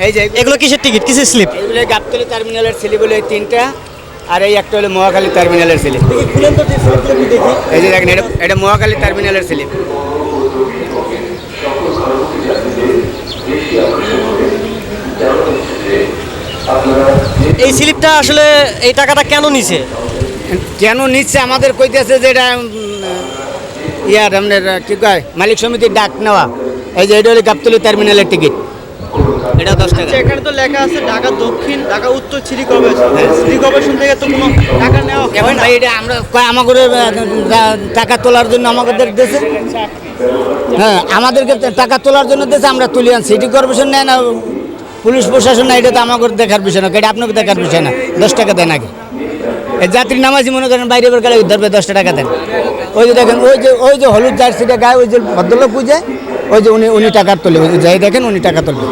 এই যে এগুলো কিসের টিকিট? কিসের স্লিপ? এগুলো গাবতলি টার্মিনালের বলে এই তিনটা আর এই একটা হলো মহাখালী টার্মিনালের ছেলে এই যে দেখেন এটা এটা মহাখালী টার্মিনালের ছেলে এই স্লিপটা আসলে এই টাকাটা কেন নিছে? কেন নিচ্ছে? আমাদের কইতেছে যে এটা ইয়ার আপনার কি কয় মালিক সমিতির ডাক নেওয়া। এই যে এটা হলো গাবতলি টার্মিনালের টিকিট। এটা দশ টাকা। আচ্ছা, এখানে তো লেখা আছে ঢাকা দক্ষিণ ঢাকা উত্তর সিটি কর্পোরেশন। সিটি কর্পোরেশন থেকে তো কোনো টাকা নেওয়া এখন হয় না? ভাই এটা আমরা আমাদের টাকা তোলার জন্য আমাদের দেশে? হ্যাঁ আমাদেরকে টাকা তোলার জন্য দেশে আমরা তুলি আন সিটি কর্পোরেশন নেয় না পুলিশ প্রশাসন না এটা তো আমাদের দেখার বিষয় না। এটা আপনাকে দেখার বিষয় না। দশ টাকা দেন আগে। এই যাত্রী নামাজি মনে করেন বাইরে বের গেলে ধরবে দশটা টাকা দেন। ওই যে দেখেন ওই যে ওই যে হলুদ জার্সিটা গায়ে ওই যে ভদ্রলোক বুঝে ওই যে উনি উনি টাকা তোলে যাই দেখেন উনি টাকা তুলবে।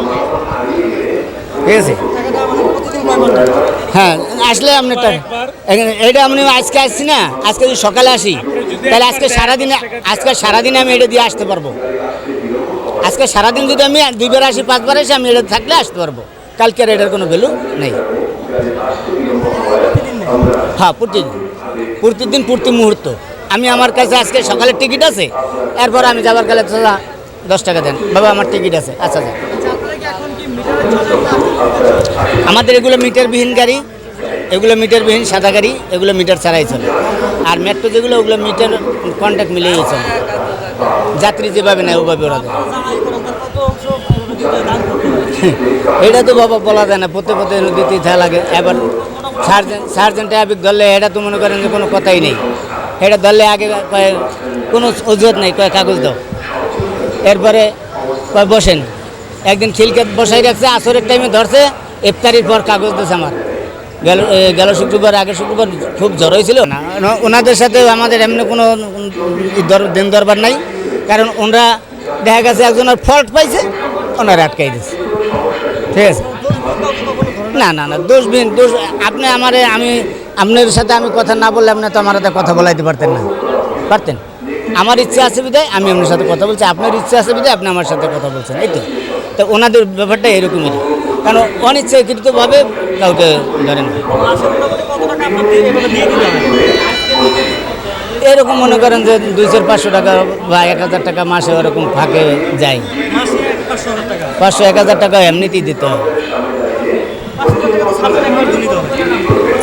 ঠিক আছে? হ্যাঁ আসলে আপনি এখানে- আপনি আজকে আসছি না, আজকে যদি সকালে আসি, তাহলে আজকে সারাদিনে আজকে সারাদিনে আমি এটা দিয়ে আসতে পারব। আজকে সারাদিন যদি আমি দুইবার আসি, পাঁচবার আসি, আমি এটা থাকলে আসতে পারব। কালকে আর এটার কোনো ভ্যালু নেই। হ্যাঁ প্রতিদিন। প্রতিদিন, প্রতি মুহূর্ত। আমি আমার কাছে আজকে সকালের টিকিট আছে, এরপর আমি যাবার দাদা দশ টাকা দেন। বাবা, আমার টিকিট আছে। আচ্ছা আচ্ছা। আমাদের এগুলো মিটারবিহীন গাড়ি, এগুলো মিটারবিহীন সাদা গাড়ি, এগুলো মিটার ছাড়াই চলে। আর মেট্রো যেগুলো, ওগুলো মিটার কন্ট্যাক্ট মিলিয়েই চলে। যাত্রী যেভাবে নেয়, ওভাবে ওরা এটা তো বাবা বলা যায় না প্রত্যেক পথে দিতে ইচ্ছা লাগে। এবার সার্জেন্ট সার্জেন্ট ট্রাফিক ধরলে, এটা তো মনে করেন যে কোনো কথাই নেই। এটা ধরলে আগে কোনো অজুহাত নেই, কয় কাগজ দাও। এরপরে বসেন? একদিন খিলকে বসাই রাখছে, আসরের টাইমে ধরছে, ইফতারির পর কাগজ দিয়েছে আমার। গেল গেল শুক্রবার আগের শুক্রবার খুব জ্বর হয়েছিল। না ওনাদের সাথে আমাদের এমনি কোনো দিন দরবার নাই। কারণ ওনারা দেখা গেছে একজনের ফল্ট পাইছে, ওনারা আটকাই দিয়েছে ঠিক আছে? না না না দোষবিহীন দোষ আপনি আমারে, আমি, আপনার সাথে আমি কথা না বললে আপনি তো আমার কথা বলাইতে পারতেন না। পারতেন? আমার ইচ্ছা আছে বিধায় আমি আপনার সাথে কথা বলছি। আপনার ইচ্ছা আছে বিধায় আপনি আমার সাথে কথা বলছেন, এই তো। তো ওনাদের ব্যাপারটা এরকমই কারণ অনিচ্ছাকৃতভাবে কাউকে ধরেন এরকম মনে করেন যে দুইশো পাঁচশো টাকা বা এক হাজার টাকা মাসে ওরকম ফাঁকে যায়। পাঁচশো, এক হাজার টাকা এমনিতেই দিতে হয়।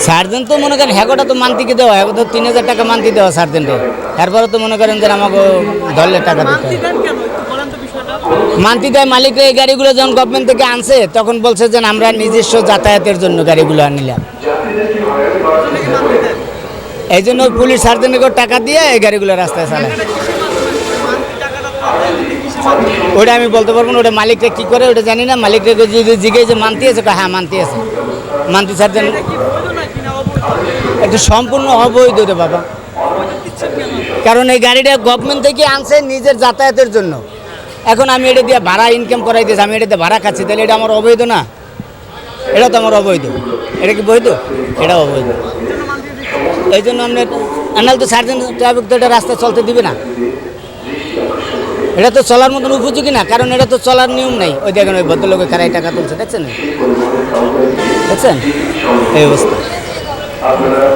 সার্জেন তো মনে করেন হ্যাগোটা তো মান্তিকে দেওয়া হ্যাগো তো তিন হাজার টাকা মান্তি দেওয়া সার্জেন্টে। এরপরে তো মনে করেন যে আমাকে ধরলে টাকা দিতে মান্তি দেয় মালিক এই গাড়িগুলো যখন গভর্নমেন্ট থেকে আনছে তখন বলছে যে আমরা নিজস্ব যাতায়াতের জন্য গাড়িগুলো আনিলাম। এই জন্য পুলিশ সার্জেন্টকে টাকা দিয়ে এই গাড়িগুলো রাস্তায় চালায়। ওটা আমি বলতে পারব না ওটা মালিকটা কী করে ওটা জানি না। মালিকটা যদি জিজ্ঞেস যে মানতি আছে হ্যাঁ মানতি আছে। মানতি সার্জেন এটা সম্পূর্ণ অবৈধ রে বাবা। কারণ এই গাড়িটা গভর্নমেন্ট থেকে আনছে নিজের যাতায়াতের জন্য। এখন আমি এটা দিয়ে ভাড়া ইনকাম করাই দিয়েছি আমি এটা দিয়ে ভাড়া খাচ্ছি, তাহলে এটা আমার অবৈধ না? এটা তো আমার অবৈধ। এটা কি বৈধ? এটা অবৈধ। এই জন্য আপনার আনাল তো সার্জেন্ট ট্রাফিক তো এটা রাস্তা চলতে দিবে না। এটা তো চলার মতন উপযোগী না, কারণ এটা তো চলার নিয়ম নাই। ওই দেখেন ওই ভদ্রলোকে খারাই টাকা তুলছে, দেখছেন? দেখছেন? এই অবস্থা। adına